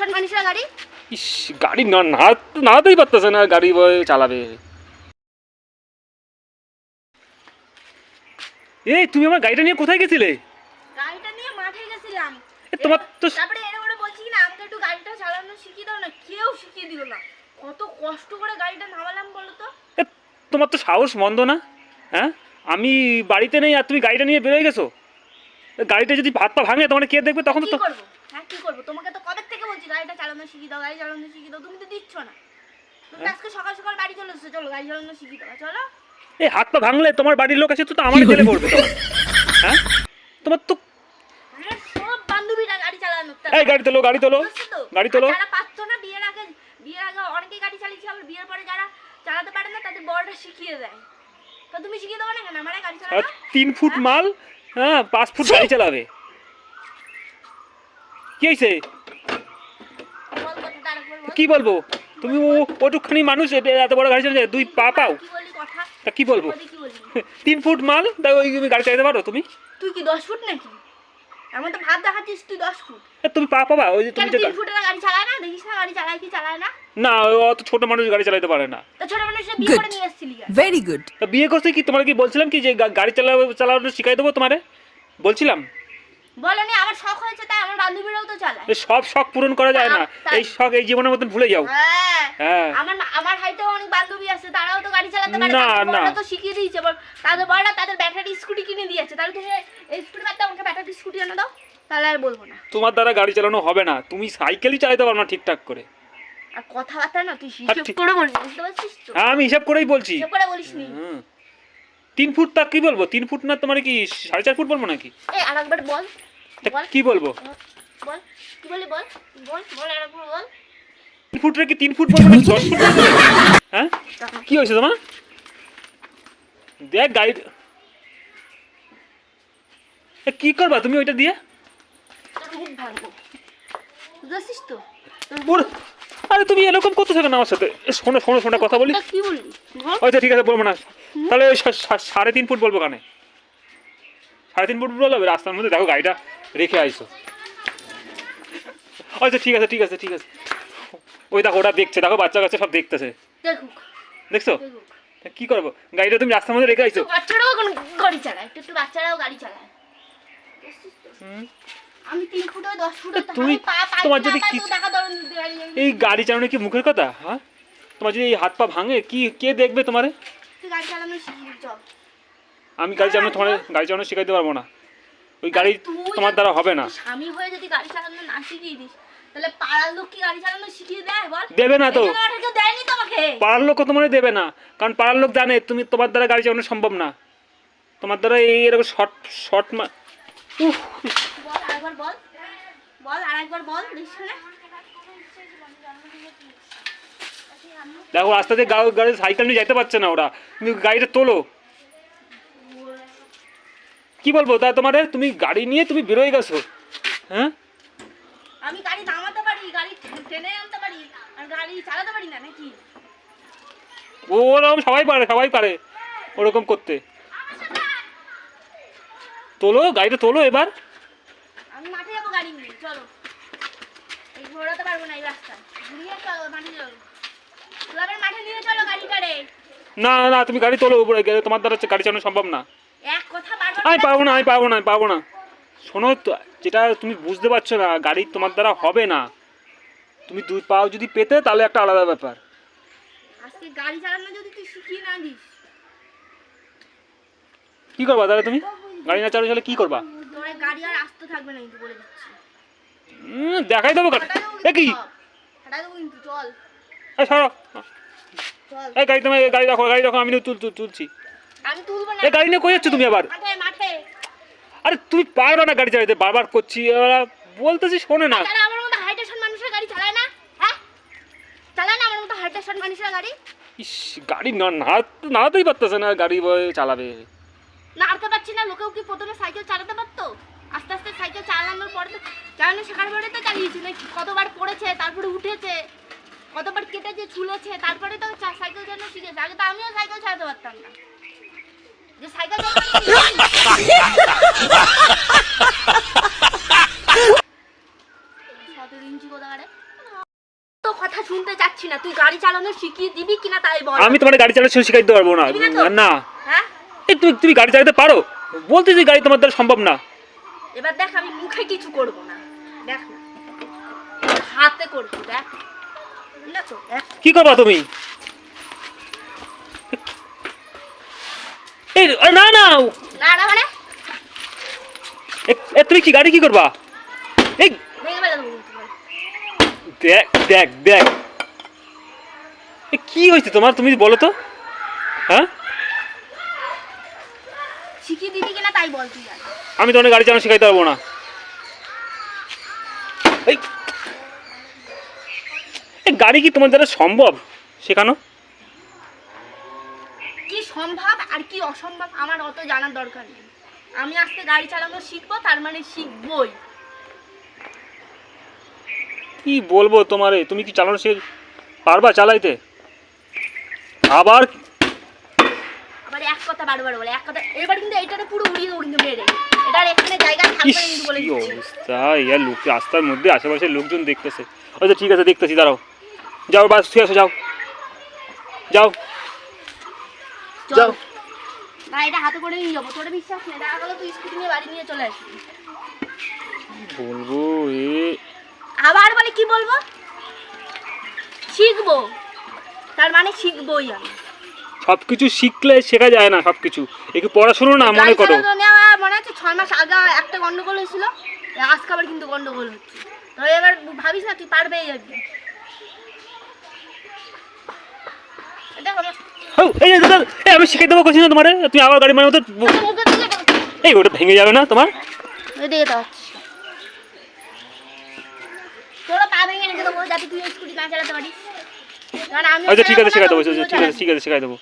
মানুষের গাড়ি? ইস গাড়ি না নাড়াতেই পারতেছে না গাড়ি বয় চালাবে। এই তুমি আমার গাড়িটা নিয়ে কোথায় গেছিলে? গাড়িটা নিয়ে মাঠে গেছিলাম। তোমার তো তারপরে এর ওরে বলছি না আমাকে একটু গাড়িটা চালানো শিখিয়ে দাও না কেউ শিখিয়ে দিল না। কত কষ্ট করে গাড়িটা নামালাম বলো তো। তোমার তো সাহস মন্দ না? হ্যাঁ? আমি বাড়িতে নেই আর তুমি গাড়িটা নিয়ে বেরোয় গেছো? গাড়িটা যদি ভাত পা ভাঙে তোমার কে দেখবে? তখন তো কি করব? হ্যাঁ কি করব? তোমাকে তো কবে থেকে বলছি গাড়িটা চালানো শিখিয়ে দাও গাড়ি চালানো শিখিয়ে দাও তুমি তো দিচ্ছ না। তুমি হ্যাঁ? আজকে সকাল সকাল বাড়ি চলে এসেছ চলো গাড়ি চালানো শিখিয়ে দাও চলো। এই হাত পা ভাঙলে তোমার বাড়ির লোক আছে তো তো আমার জেলে পড়বে হ্যাঁ? তোমার তো সব বান্ধবীরা গাড়ি চালানো। এই গাড়ি তোলো গাড়ি তোলো গাড়ি তোলো। যারা পারতো না বিয়ের আগে বিয়ের আগে অনেকেই গাড়ি চালিয়েছে আবার বিয়ের পরে যারা চালাতে পারে না তাদের বড়টা শিখিয়ে দেয়। তো তুমি শিখিয়ে দেবো না কেন? আমার গাড়ি আর চালানো তিন ফুট মাল হ্যাঁ পাঁচ ফুট গাড়ি চালাবে। কি হয়েছে বল কথাটা আরেকবার বল। কি বলব? তুমি ও ওটুকখানি মানুষ এত বড় গাড়ি চালাচ্ছে দুই পা পাও? কি বললি কথা? তা কি বলব? বলি কি বললি তিন ফুট মাল তা ওই তুমি গাড়ি চালাতে পারো তুমি? তুই কি দশ ফুট নাকি? এমন তো ভাব দেখাচ্ছিস তুই দশ ফুট। তুমি পা পাবা ওই যে তুমি যে তিন ফুটের গাড়ি চালায় না? দেখিস না গাড়ি চালায় কি চালায় না? না অত ছোট মানুষ গাড়ি চালাতে পারে না। তো ছোট মানুষরা বিয়ে করে নিয়ে এসেছিলি? Very good. তা বিয়ে করতে কি তোমার কি বলছিলাম কি যে গাড়ি চালানো চালানো শিখাই দেবো তোমারে? বলছিলাম? বলনি আমার শখ হয়েছে তাই আমার বান্ধবীরাও তো চালায়। সব শখ পূরণ করা যায় না। এই শখ এই জীবনের মতন ভুলে যাও। হ্যাঁ। হ্যাঁ। আমার আমার হাইতেও অনেক বান্ধবী আছে তারাও তো গাড়ি চালাতে পারে না, না। তো শিখিয়ে দিয়েছে তাদের বড়রা তাদের ব্যাটারি স্কুটি কিনে দিয়েছে। তাহলে তুমি এই স্কুটি বাদ দাও আমাকে ব্যাটারি স্কুটি এনে দাও তাহলে আর বলব না। তোমার দ্বারা গাড়ি চালানো হবে না। তুমি সাইকেলই চালাতে পারো না ঠিকঠাক করে। আর কথাবার্তা না তুই হিসেব করে বুঝতে পারছিস হ্যাঁ আমি হিসাব করেই বলছি। হিসেব করে বলিস নি। তিন ফুট তা কি বলব? তিন ফুট না তোমার কি সাড়ে চার ফুট বলব নাকি? এই আর বল। কি বলব? বল। কি বলি বল? বল বল আর বল। তিন ফুট রেখে তিন ফুট বলব নাকি দশ ফুট হ্যাঁ? কি হয়েছে তোমার? দেখ গাড়ি কি করবা তুমি ওইটা দিয়ে? ভাঙবো। তো? আরে তুমি এরকম করতেছো কেন আমার সাথে? শোনো শোনো শোনো কথা বলি। কি বললি? হয়তো ঠিক আছে বলব না। তাহলে ওই সাড়ে তিন ফুট বলব কানে? সাড়ে তিন ফুট বলব রাস্তার মধ্যে দেখো গাড়িটা রেখে আইসো। আচ্ছা ঠিক আছে ঠিক আছে ঠিক আছে। ওই দেখো ওটা দেখছে। দেখো বাচ্চা কাচ্চা সব দেখতেছে। দেখছ? কি করব? গাড়িটা তুমি রাস্তার মধ্যে রেখে আইসো। বাচ্চারাও গাড়ি চালায় একটু বাচ্চারাও গাড়ি চালায়। হুম। আমি তিন ফুট হয় দশ ফুট তা তুমি- তোমার যদি এই গাড়ি চালানো কি মুখের কথা হ্যাঁ? তোমার যদি এই হাত পা ভাঙে কি কে দেখবে তোমারে? আমি গাড়ি চালানো তোমার গাড়ি চালানো শেখাইতে পারব না। ওই গাড়ি তোমার দ্বারা হবে না। স্বামী হয়ে যদি গাড়ি চালানো না শিখিয়ে দিস তাহলে পাড়ার লোক কি গাড়ি চালানো শিখিয়ে দেয় বল? দেবে না তো। দেয়নি তোমাকে। পাড়ার লোক তোমার দেবে না। কারণ পাড়ার লোক জানে তুমি তোমার দ্বারা গাড়ি চালানো সম্ভব না। তোমার দ্বারা এই এরকম শর্ট শর্ট মা উফ, বল আরেকবার বল। বল বল দেখো রাস্তা দিয়ে গাড়ি সাইকেল নিয়ে যেতে পারছে না ওরা। তুমি গাড়িটা তোলো। কি বলব তা তোমারে তুমি গাড়ি নিয়ে তুমি বেরোয় গেছো। হ্যাঁ? আমি গাড়ি নামাতে পারি গাড়ি ট্রেনে আনতে পারি আর গাড়ি চালাতে পারি না নাকি? ওরকম সবাই পারে সবাই পারে ওরকম করতে। তোলো গাড়িটা তোলো এবার। গাড়ি নিয়ে চলো। এই ঘোরাতে পারব না এই রাস্তা ঘুরিয়ে চলো মাঠে চলো। ক্লাবের মাঠে নিয়ে চলো গাড়িটারে না না তুমি গাড়ি তোলো উপরে গেলে তোমার দ্বারা গাড়ি চালানো সম্ভব না। এক কথা বারবার আমি পাবো না আমি পাবো না আমি পাবো না। শোনো তো, যেটা তুমি বুঝতে পারছ না গাড়ি তোমার দ্বারা হবে না। তুমি দুই পাও যদি পেতে তাহলে একটা আলাদা ব্যাপার। আজকে গাড়ি চালানো যদি তুই শিখিয়ে না দিস। কি করবা তাহলে তুমি? গাড়ি না চালানো চলে কি করবা? তোর গাড়ি আর আসতে থাকবে না কিন্তু বলে দিচ্ছি। দেখাই দেবো কি? হাঁটাই দেবো কিন্তু চল। এই সরো। চল। এই গাড়ি তোমার গাড়ি রাখো গাড়ি রাখো আমি তুল তুল- তুলছি। আমি তুলবো না। এই গাড়ি নিয়ে কই যাচ্ছ তুমি আবার? মাঠে মাঠে। আরে তুমি পারো না গাড়ি চালাতে? বারবার করছি এবার বলতেছি শোনে না। আমার মতো হাইটেশন মানুষের গাড়ি চালায় না? হ্যাঁ? চালায় না আমার মতো হাইটেশন মানুষের গাড়ি? ইস গাড়ি না নাড়াতেই পারতেছে না গাড়ি চালাবে। নাড়তে পারছি না লোকেও কি প্রথমে সাইকেল চালাতে পারতো? আস্তে আস্তে সাইকেল চালানোর পরে তো চালানো শেখার পরে তো চালিয়েছে নাকি কতবার পড়েছে তারপরে উঠেছে কতবার কেটেছে ছুলেছে তারপরে তো সাইকেল চালানো শিখেছে। আগে তো আমিও সাইকেল চালাতে পারতাম না। যে সাইকেল কথা শুনতে চাচ্ছি না। তুই গাড়ি চালানো শিখিয়ে দিবি কিনা তাই বল। আমি তোমার গাড়ি চালাতে শিখাইতে পারব না না। এই তুমি তুমি গাড়ি চালাতে পারো? বলতে যে গাড়ি তোমার দ্বারা সম্ভব না। এবার দেখ আমি মুখে কিছু করব না। দেখ না। হাতে করব দেখ। কি করবা তুমি? এই না না। না না মানে? এ- তুমি কি গাড়ি কি করবা? এই। দেখ দেখ দেখ। কি হয়েছে তোমার? তুমি বলো তো। হ্যাঁ শিখিয়ে দিবি কিনা তাই বল তুই। আমি তোমার গাড়ি চালানো শেখাইতে পারব না। এই গাড়ি কি তোমার দ্বারা সম্ভব শেখানো? কি সম্ভব আর কি অসম্ভব আমার অত জানার দরকার নেই। আমি আজকে গাড়ি চালানো শিখব তার মানে শিখবই। কি বলব তোমারে? তুমি কি চালানো শিখ পারবা চালাইতে? আবার কথা বারবার বলে। এক কথা এবার কিন্তু এইটাতে পুরো উড়িয়ে দেবো কিন্তু মেরে এটার এখানে জায়গা থাকবে না কিন্তু বলে কি দিচ্ছি। অবস্থা। ইয়ার লোক রাস্তার মধ্যে আশেপাশে লোকজন দেখতেছে। আচ্ছা ঠিক আছে দেখতেছি দাঁড়াও। যাও বাস ঠিক আছে যাও। যাও। যাও। না এটা হাতে করে নিয়ে যাব। তোর বিশ্বাস নেই। দেখা গেলো তুই স্কুটি নিয়ে বাড়ি নিয়ে চলে আসবি। বলব এ আবার বলে কি বলব? শিখব। তার মানে শিখবই আমি। সব কিছু শিখলে শেখা যায় না সব কিছু একটু পড়াশুনো না মনে করো। মনে আছে ছয় মাস আগে একটা গন্ডগোল হয়েছিল। আজকে আবার কিন্তু গন্ডগোল হচ্ছে। তো এবার ভাবিস না তুই পারবে যাবি আমি শিখাই দেবো করছি না তোমারে। তুমি আবার গাড়ি মানে এই ওটা ভেঙে যাবে না তোমার? আচ্ছা ঠিক আছে শেখাই দেবো আচ্ছা, ঠিক আছে ঠিক আছে শেখাই দেবো।